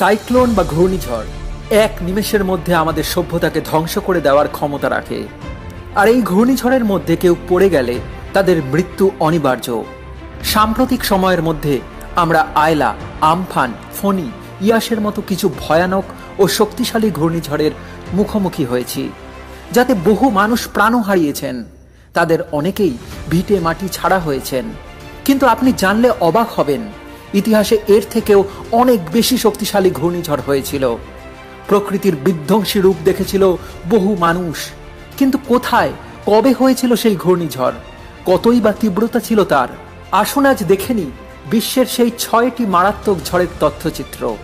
Cyclone বা ঘূর্ণিঝড় এক নিমেষের মধ্যে আমাদের সভ্যতাকে ধ্বংস করে দেওয়ার ক্ষমতা রাখে। আর এই ঘূর্ণিঝড়ের মধ্যে কেউ পড়ে গেলে তাদের মৃত্যু অনিবার্য। সাম্প্রতিক সময়ের মধ্যে আমরা আয়লা, আমফান, ফণি, ইয়াসের মতো কিছু ভয়ানক ও শক্তিশালী ঘূর্ণিঝড়ের মুখোমুখি হয়েছি, যাতে বহু মানুষ প্রাণও হারিয়েছেন। তাদের অনেকেই ভিটে মাটি ছাড়া হয়েছেন। কিন্তু আপনি জানলে অবাক হবেন ইতিহাসে এর থেকেও অনেক বেশি শক্তিশালী ঘূর্ণিঝড় হয়েছিল। প্রকৃতির বিধ্বংসী রূপ দেখেছিল বহু মানুষ। কিন্তু কোথায়, কবে হয়েছিল সেই ঘূর্ণিঝড়? কতই বা তীব্রতা ছিল তার? আসুন আজ দেখেনি বিশ্বের সেই ছয়টি মারাত্মক ঝড়ের তথ্যচিত্র।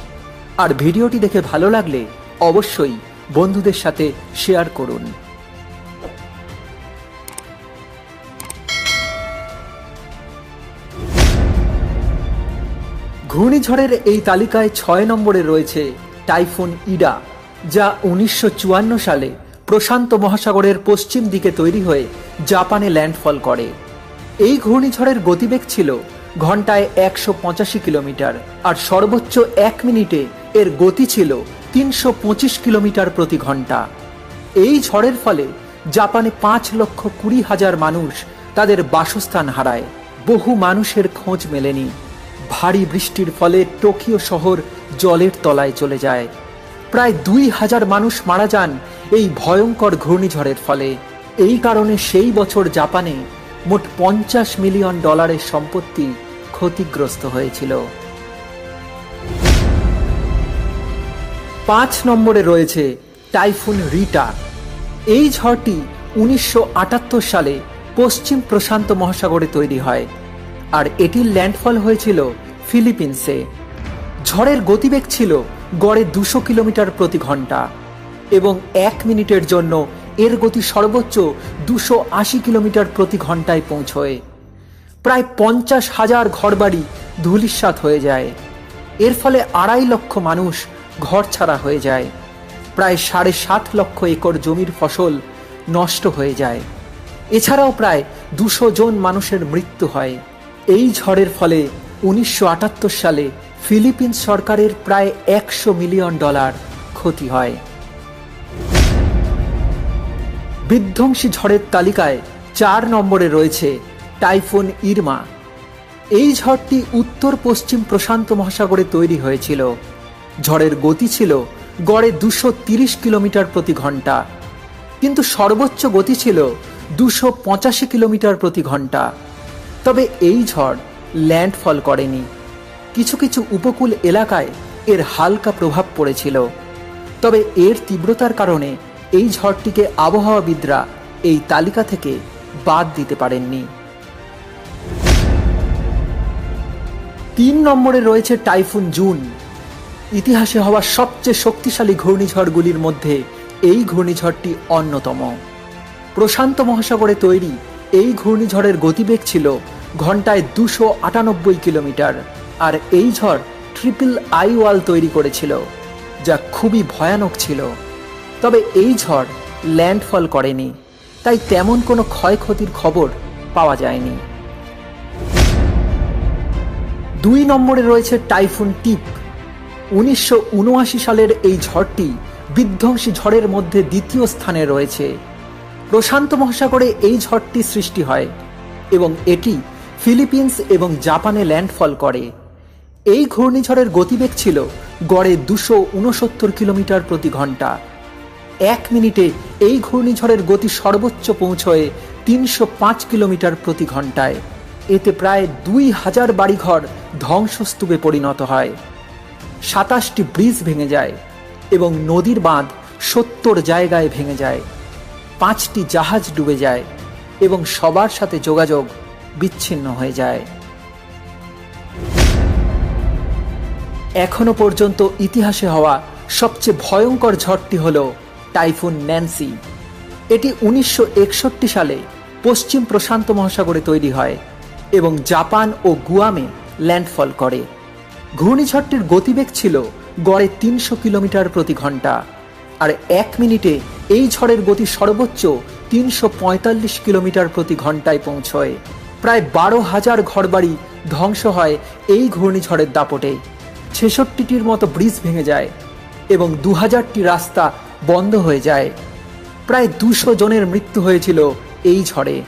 আর ভিডিওটি দেখে ভালো লাগলে অবশ্যই বন্ধুদের সাথে শেয়ার করুন। ঘূর্ণিঝড়ের এই তালিকায় ছয় নম্বরে রয়েছে টাইফুন ইডা, যা উনিশশো চুয়ান্ন সালে প্রশান্ত মহাসাগরের পশ্চিম দিকে তৈরি হয়ে জাপানে ল্যান্ডফল করে। এই ঘূর্ণিঝড়ের গতিবেগ ছিল ঘন্টায় একশো পঁচাশি কিলোমিটার আর সর্বোচ্চ এক মিনিটে এর গতি ছিল তিনশো পঁচিশ কিলোমিটার প্রতি ঘণ্টা। এই ঝড়ের ফলে জাপানে পাঁচ লক্ষ কুড়ি হাজার মানুষ তাদের বাসস্থান হারায়। বহু মানুষের খোঁজ মেলেনি। ভারী বৃষ্টির ফলে টোকিও শহর জলের তলায় চলে যায়। প্রায় দুই হাজার মানুষ মারা যান এই ভয়ঙ্কর ঘূর্ণিঝড়ের ফলে। এই কারণে সেই বছর জাপানে মোট পঞ্চাশ মিলিয়ন ডলারের সম্পত্তি ক্ষতিগ্রস্ত হয়েছিল। পাঁচ নম্বরে রয়েছে টাইফুন রিটা। এই ঝড়টি উনিশশো আটাত্তর সালে পশ্চিম প্রশান্ত মহাসাগরে তৈরি হয়। আর এটির ল্যান্ডফল হয়েছিল ফিলিপিন্সে। ঝড়ের গতিবেগ ছিল গড়ে দুশো কিলোমিটার প্রতি ঘণ্টা এবং এক মিনিটের জন্য এর গতি সর্বোচ্চ দুশো আশি কিলোমিটার প্রতি ঘন্টায় পৌঁছয়। প্রায় পঞ্চাশ হাজার ঘরবাড়ি ধুলিস্বাত হয়ে যায়। এর ফলে আড়াই লক্ষ মানুষ ঘর ছাড়া হয়ে যায়। প্রায় সাড়ে সাত লক্ষ একর জমির ফসল নষ্ট হয়ে যায়। এছাড়াও প্রায় দুশো জন মানুষের মৃত্যু হয়। এই ঝড়ের ফলে উনিশশো আটাত্তর সালে ফিলিপিন্স সরকারের প্রায় একশো মিলিয়ন ডলার ক্ষতি হয়। বিধ্বংসী ঝড়ের তালিকায় চার নম্বরে রয়েছে টাইফুন ইরমা। এই ঝড়টি উত্তর পশ্চিম প্রশান্ত মহাসাগরে তৈরি হয়েছিল। ঝড়ের গতি ছিল গড়ে দুশো কিলোমিটার প্রতি ঘণ্টা। কিন্তু সর্বোচ্চ গতি ছিল দুশো কিলোমিটার প্রতি ঘণ্টা। তবে এই ঝড় ল্যান্ডফল করেনি। কিছু কিছু উপকূল এলাকায় এর হালকা প্রভাব পড়েছিল। তবে এর তীব্রতার কারণে এই ঝড়টিকে আবহাওয়াবিদরা এই তালিকা থেকে বাদ দিতে পারেননি। তিন নম্বরে রয়েছে টাইফুন জুন। ইতিহাসে হওয়া সবচেয়ে শক্তিশালী ঘূর্ণিঝড়গুলির মধ্যে এই ঘূর্ণিঝড়টি অন্যতম। প্রশান্ত মহাসাগরে তৈরি এই ঘূর্ণিঝড়ের গতিবেগ ছিল ঘন্টায় দুশো আটানব্বই কিলোমিটার। আর এই ঝড় ট্রিপল আই ওয়াল তৈরি করেছিল, যা খুবই ভয়ানক ছিল। তবে এই ঝড় ল্যান্ডফল করেনি, তাই তেমন কোনো ক্ষয়ক্ষতির খবর পাওয়া যায়নি। দুই নম্বরে রয়েছে টাইফুন টিপ। উনিশশো উনআশি সালের এই ঝড়টি বিধ্বংসী ঝড়ের মধ্যে দ্বিতীয় স্থানে রয়েছে। প্রশান্ত মহাসাগরে এই ঝড়টি সৃষ্টি হয় এবং এটি ফিলিপিন্স এবং জাপানে ল্যান্ডফল করে। এই ঘূর্ণিঝড়ের গতিবেগ ছিল গড়ে দুশো উনসত্তর কিলোমিটার প্রতি ঘণ্টা। এক মিনিটে এই ঘূর্ণিঝড়ের গতি সর্বোচ্চ পৌঁছয় তিনশো পাঁচ কিলোমিটার প্রতি ঘন্টায়। এতে প্রায় দুই হাজার বাড়িঘর ধ্বংসস্তূপে পরিণত হয়। সাতাশটি ব্রিজ ভেঙে যায় এবং নদীর বাঁধ সত্তর জায়গায় ভেঙে যায়। পাঁচটি জাহাজ ডুবে যায় এবং সবার সাথে যোগাযোগ বিচ্ছিন্ন হয়ে যায়। এখনও পর্যন্ত ইতিহাসে হওয়া সবচেয়ে ভয়ঙ্কর ঝড়টি হল টাইফুন ন্যান্সি। এটি উনিশশো একষট্টি সালে পশ্চিম প্রশান্ত মহাসাগরে তৈরি হয় এবং জাপান ও গুয়ামে ল্যান্ডফল করে। ঘূর্ণিঝড়টির গতিবেগ ছিল গড়ে তিনশো কিলোমিটার প্রতি ঘণ্টা আর এক মিনিটে এই ঝড়ের গতি সর্বোচ্চ তিনশো পঁয়তাল্লিশ কিলোমিটার প্রতি ঘন্টায় পৌঁছয়। প্রায় বারো হাজার ঘরবাড়ি ধ্বংস হয় এই ঘূর্ণিঝড়ের দাপটে। ছেষট্টিটির মতো ব্রিজ ভেঙে যায় এবং দু হাজারটি রাস্তা বন্ধ হয়ে যায়। প্রায় দুশো জনের মৃত্যু হয়েছিল এই ঝড়ে।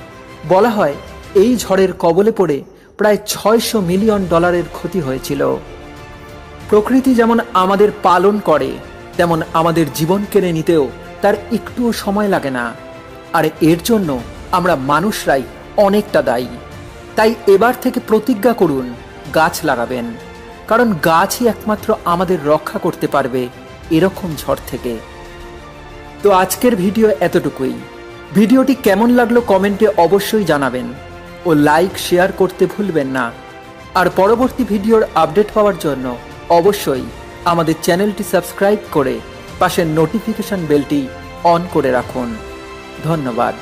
বলা হয়, এই ঝড়ের কবলে পড়ে প্রায় ছয়শো মিলিয়ন ডলারের ক্ষতি হয়েছিল। প্রকৃতি যেমন আমাদের পালন করে, তেমন আমাদের জীবন কেড়ে নিতেও তার একটুও সময় লাগে না। আর এর জন্য আমরা মানুষরাই অনেকটা দায়ী। তাই এবার থেকে প্রতিজ্ঞা করুন, গাছ লাগাবেন। কারণ গাছই একমাত্র আমাদের রক্ষা করতে পারবে এরকম ঝড় থেকে। তো আজকের ভিডিও এতটুকুই। ভিডিওটি কেমন লাগল কমেন্টে অবশ্যই জানাবেন ও লাইক, শেয়ার করতে ভুলবেন না। আর পরবর্তী ভিডিওর আপডেট পাওয়ার জন্য অবশ্যই আমাদের চ্যানেলটি সাবস্ক্রাইব করে পাশের নোটিফিকেশন বেলটি অন করে রাখুন। ধন্যবাদ।